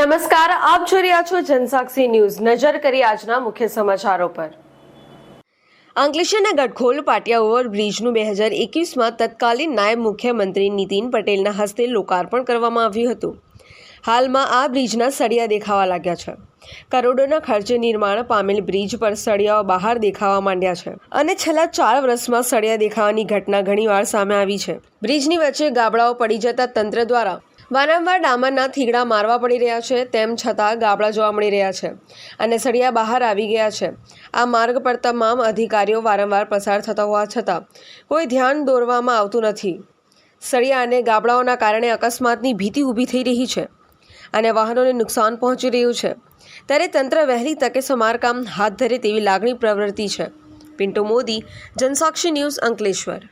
નમસ્કાર, આપ જોઈ રહ્યા છો જનસાક્ષી ન્યૂઝ. નજર કરી આજના મુખ્ય સમાચારો પર. અંકલેશ્વરના ગઢખોલ પાટિયા ઓવરબ્રિજનું બે હજાર એકવીસમાં તત્કાલીન નાયબ મુખ્યમંત્રી નીતિન પટેલના હસ્તે લોકાર્પણ કરવામાં આવ્યું હતું. હાલમાં આ બ્રિજના સળિયા દેખાવા લાગ્યા છે. કરોડોના ખર્ચે નિર્માણ પામેલ બ્રિજ પર સળિયાઓ બહાર દેખાવા માંડ્યા છે અને છેલ્લા ચાર વર્ષમાં સળિયા દેખાવાની ઘટના ઘણીવાર સામે આવી છે. બ્રિજની વચ્ચે ગાબડાઓ પડી જતા તંત્ર દ્વારા વારંવાર ડામરના થીગડા મારવા પડી રહ્યા છે, તેમ છતાં ગાબડા જોવા મળી રહ્યા છે અને સળિયા બહાર આવી ગયા છે. આ માર્ગ પર તમામ અધિકારીઓ વારંવાર પસાર થતા હોવા છતાં કોઈ ધ્યાન દોરવામાં આવતું નથી. સળિયા અને ગાબડાઓના કારણે અકસ્માતની ભીતિ ઊભી થઈ રહી છે અને વાહનોને નુકસાન પહોંચી રહ્યું છે. ત્યારે તંત્ર વહેલી તકે સમારકામ હાથ ધરે તેવી લાગણી પ્રવૃત્તિ છે. પિન્ટુ મોદી, જનસાક્ષી ન્યૂઝ અંકલેશ્વર.